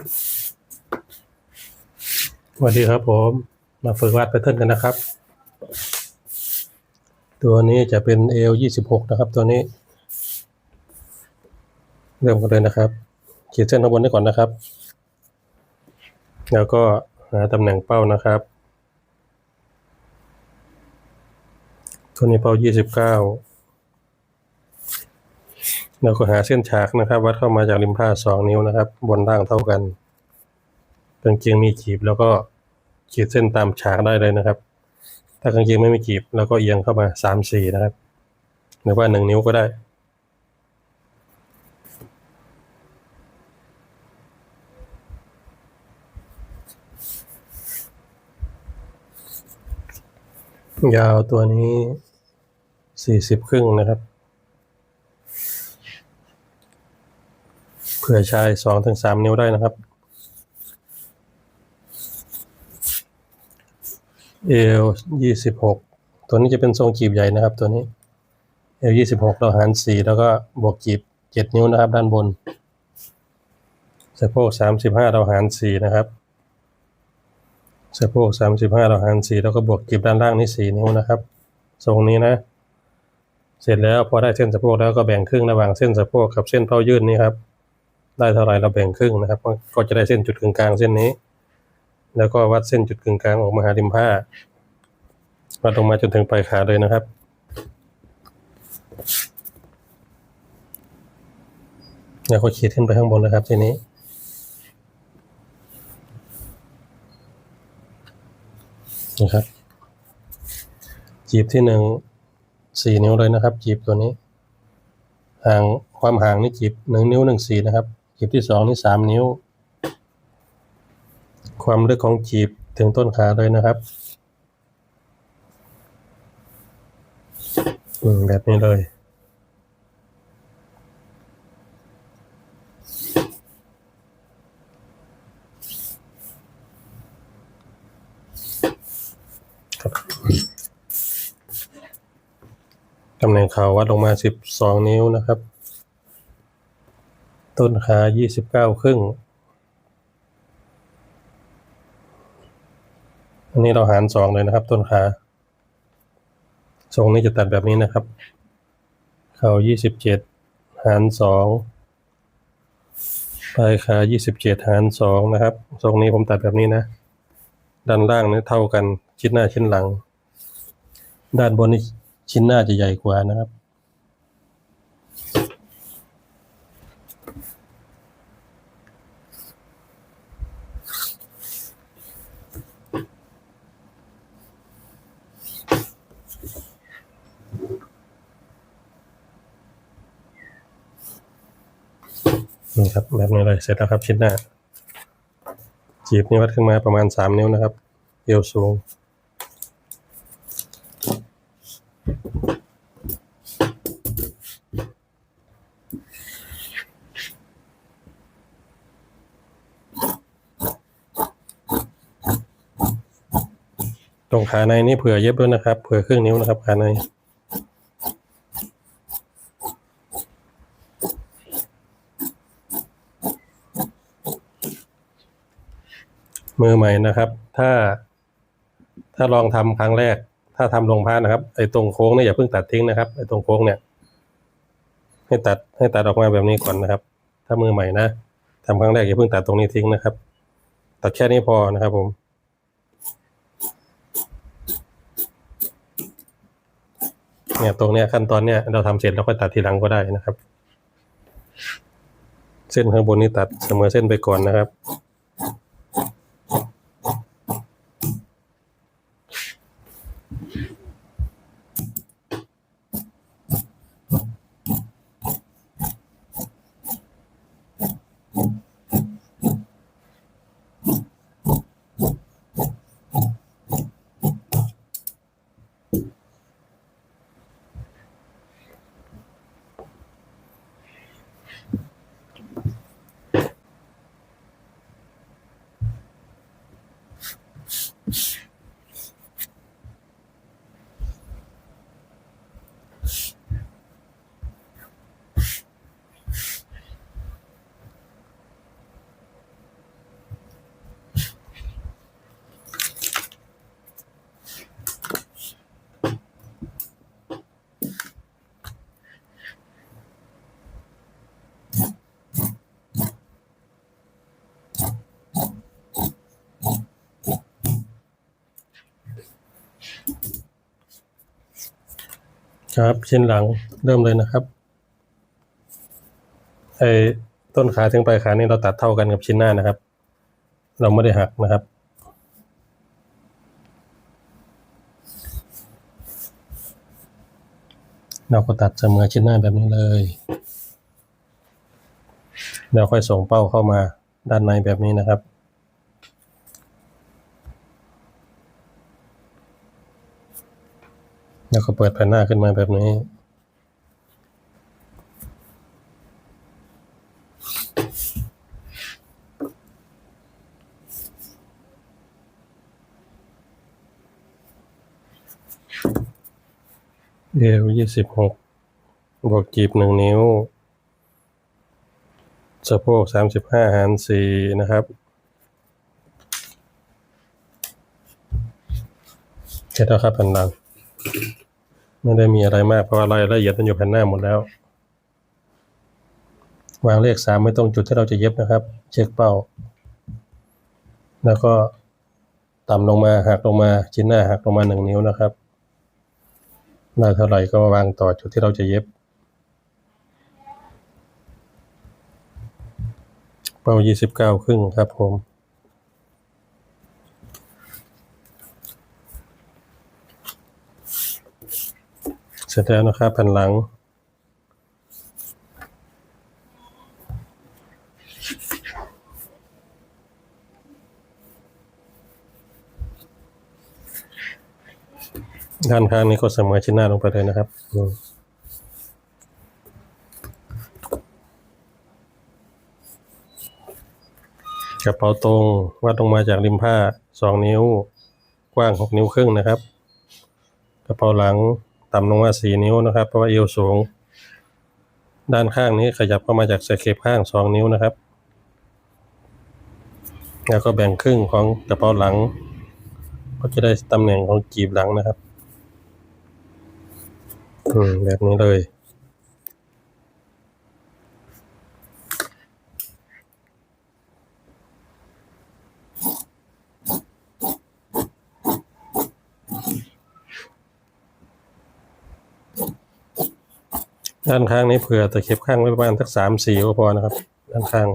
สวัสดีครับผม มาฝึกวาดแพทเทิร์นกันนะครับ ตัวนี้จะเป็น L ยี่สิบหกนะครับ ตัวนี้ เริ่มกันเลยนะครับ ขีดเส้นข้างบนนี้ก่อนนะครับ แล้วก็หาตำแหน่งเป้านะครับ ตัวนี้เป้ายี่สิบเก้า แล้วก็หาเส้นฉากนะครับ วัดเข้ามาจากริมผ้าสองนิ้วนะครับ บนล่างเท่ากันกางเกงมีจีบแล้วก็ขีดเส้นตามฉากได้เลยนะครับ ถ้ากางเกงไม่มีจีบแล้วก็เอียงเข้ามาสามสี่นะครับ หรือว่าหนึ่งนิ้วก็ได้ยาวตัวนี้สี่สิบครึ่งนะครับ ผื่อใชายสองถึงสามนิ้วได้นะครับ เอลยี่สิบหกตัวนี้จะเป็นทรงจีบใหญ่นะครับ ตัวนี้เอลยี่สิบหกเราหารสี่แล้วก็บวกจีบเจ็ดนิ้วนะครับ ด้านบนสะโพกสามสิบห้าเราหารสี่นะครับสะโพกสามสิบห้าเราหารสี่แล้วก็บวกจีบด้านล่างนี่สี่นิ้วนะครับ ทรงนี้นะเสร็จแล้วพอได้เส้นสะโพกแล้วก็แบ่งครึ่งระหว่างเส้นสะโพกกับเส้นเป้ายื่นนี่ครับ ได้เท่าไรเราแบ่งครึ่งนะครับ ก็จะได้เส้นจุดกึ่งกลางเส้นนี้ แล้วก็วัดเส้นจุดกึ่งกลางออกมาหาริมผ้าวัดลงมาจนถึงปลายขาเลยนะครับ แล้วก็ขีดขึ้นไปข้างบนนะครับทีนี้นะครับ จีบที่หนึ่งสี่นิ้วเลยนะครับ จีบตัวนี้ห่างความห่างนี่จีบหนึ่งนิ้วหนึ่งสี่นะครับ จีบที่สองนี่สามนิ้ว ความลึกของจีบถึงต้นขาเลยนะครับอืแบบนี้เลยครับตำแหน่งเข่าวัดลงมาสิบสองนิ้วนะครับ ต้นขายี่สิบเก้าครึ่ง อันนี้เราหารสองเลยนะครับ ต้นขาทรงนี้จะตัดแบบนี้นะครับ เข่ายี่สิบเจ็ดหารสองปลายขายี่สิบเจ็ดหารสองนะครับ ทรงนี้ผมตัดแบบนี้นะ ด้านล่างนี่เท่ากันชิ้นหน้าชิ้นหลัง ด้านบนนี่ชิ้นหน้าจะใหญ่กว่านะครับ นี่ครับแบบนี้เลยเสร็จแล้วครับชิ้นหน้า จีบนี่วัดขึ้นมาประมาณสามนิ้วนะครับเอวสูงตรงขาในนี่เผื่อเย็บด้วยนะครับ เผื่อครึ่งนิ้วนะครับขาใน มือใหม่นะครับ ถ้าถ้าลองทำครั้งแรก ถ้าทำลงผ้านะครับไอ้ตรงโค้งเนี่ยอย่าเพิ่งตัดทิ้งนะครับไอ้ตรงโค้งเนี่ย ให้ตัดให้ตัดออกมาแบบนี้ก่อนนะครับ ถ้ามือใหม่นะทำครั้งแรกอย่าเพิ่งตัดตรงนี้ทิ้งนะครับ ตัดแค่นี้พอนะครับผมเนี่ยตรงเนี้ยขั้นตอนเนี้ยเราทำเสร็จเราก็ตัดทีหลังก็ได้นะครับ เส้นข้างบนนี้ตัดเสมอเส้นไปก่อนนะครับ ครับชิ้นหลังเริ่มเลยนะครับไอ้ต้นขาถึงปลายขานี่เราตัดเท่ากันกับชิ้นหน้านะครับ เราไม่ได้หักนะครับ เราก็ตัดเสมอชิ้นหน้าแบบนี้เลยแล้วค่อยส่งเป้าเข้ามาด้านในแบบนี้นะครับ แล้วก็เปิดแผ่นหน้าขึ้นมาแบบนี้เอวยี่สิบหกบวกจีบหนึ่งนิ้ว สะโพกสามสิบห้าหารสี่นะครับ เสร็จแล้วครับแผ่นหลัง ไม่ได้มีอะไรมากเพราะว่ารายละเอียดมันอยู่แผ่นหน้าหมดแล้ว วางเลขสามไว้ตรงจุดที่เราจะเย็บนะครับ เช็คเป้า แล้วก็ต่ำลงมาหักลงมาชิ้นหน้าหักลงมาหนึ่งนิ้วนะครับได้าเท่าไหร่ก็วางต่อจุดที่เราจะเย็บ เป้ายี่สิบเก้าครึ่งครับผม เสร็จแล้วนะครับแผ่นหลัง ด้านข้างนี้ก็เสมอชิ้นหน้าลงไปเลยนะครับกระเป๋าตรงวัดลงมาจากริมผ้าสองนิ้ว กว้างหกนิ้วครึ่งนะครับ กระเป๋าหลัง ต่ำลงมาสี่นิ้วนะครับ เพราะว่าเอวสูง ด้านข้างนี้ขยับเข้ามาจากสเก็บข้างสองนิ้วนะครับ แล้วก็แบ่งครึ่งของกระเป๋าหลัง ก็จะได้ตำแหน่งของจีบหลังนะครับ อืมแบบนี้เลย ด้านข้างนี้เผื่อตะเข็บข้างไว้ประมาณสักสามสี่ก็พอนะครับ ด้านข้าง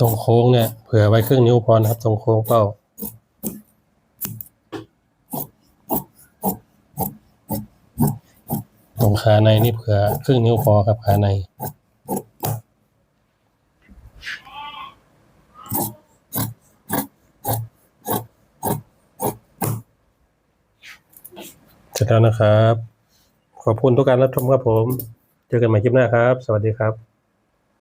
ตรงโค้งเนี่ยเผื่อไว้ครึ่งนิ้วพอนะครับ ตรงโค้งเป้า ขาในนี่เผื่อครึ่งนิ้วพอครับขาในเสร็จแล้วนะครับ ขอบคุณทุกการรับชมครับผม เจอกันใหม่คลิปหน้าครับ สวัสดีครับ